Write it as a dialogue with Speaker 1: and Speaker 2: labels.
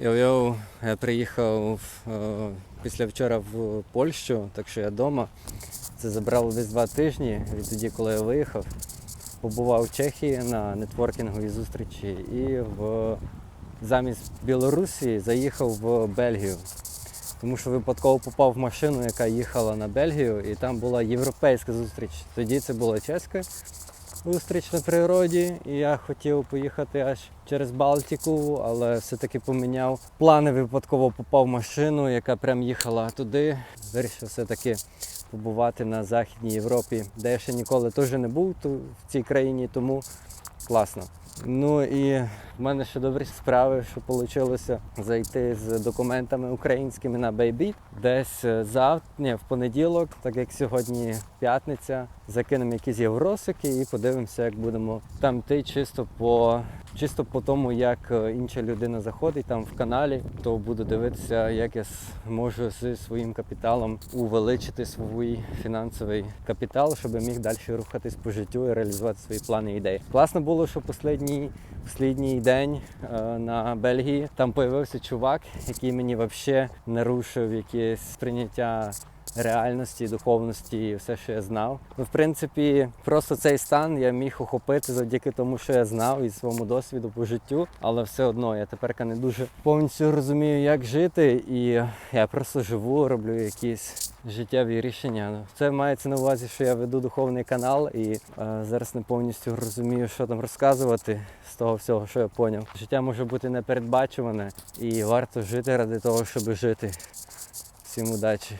Speaker 1: Йо-йоу, я приїхав е, після вчора в Польщу, так що я вдома. Це забрало десь два тижні відтоді, коли я виїхав. Побував в Чехії на нетворкінговій зустрічі і в, замість Білорусі заїхав в Бельгію. Тому що випадково попав в машину, яка їхала на Бельгію, і там була європейська зустріч. Тоді це була чеська зустріч на природі, і я хотів поїхати аж через Балтику, але все-таки поміняв плани. Випадково попав в машину, яка прям їхала туди. Вирішив все-таки побувати на Західній Європі, де я ще ніколи теж не був в цій країні, тому класно. Ну і в мене ще добрі справи, що вийшло зайти з документами українськими на Бейбіт. Десь е, завтра, ні, в понеділок, так як сьогодні п'ятниця, закинемо якісь євросики і подивимося, як будемо там йти чисто по чисто по тому, як е, інша людина заходить там в каналі, то буду дивитися, як я можу зі своїм капіталом увеличити свій фінансовий капітал, щоб я міг далі рухатись по життю і реалізувати свої плани і ідеї. Класно було, що останній, останній день е, на Бельгії там появився чувак, який мені взагалі нарушив якесь сприйняття реальності, духовності і все, що я знав. Ну, в принципі, просто цей стан я міг охопити завдяки тому, що я знав і своєму досвіду по життю, але все одно я тепер не дуже повністю розумію, як жити, і я просто живу, роблю якісь життєві рішення. Це мається на увазі, що я веду духовний канал і е, зараз не повністю розумію, що там розказувати з того всього, що я поняв. Життя може бути непередбачуване і варто жити ради того, щоб жити. Всім удачі!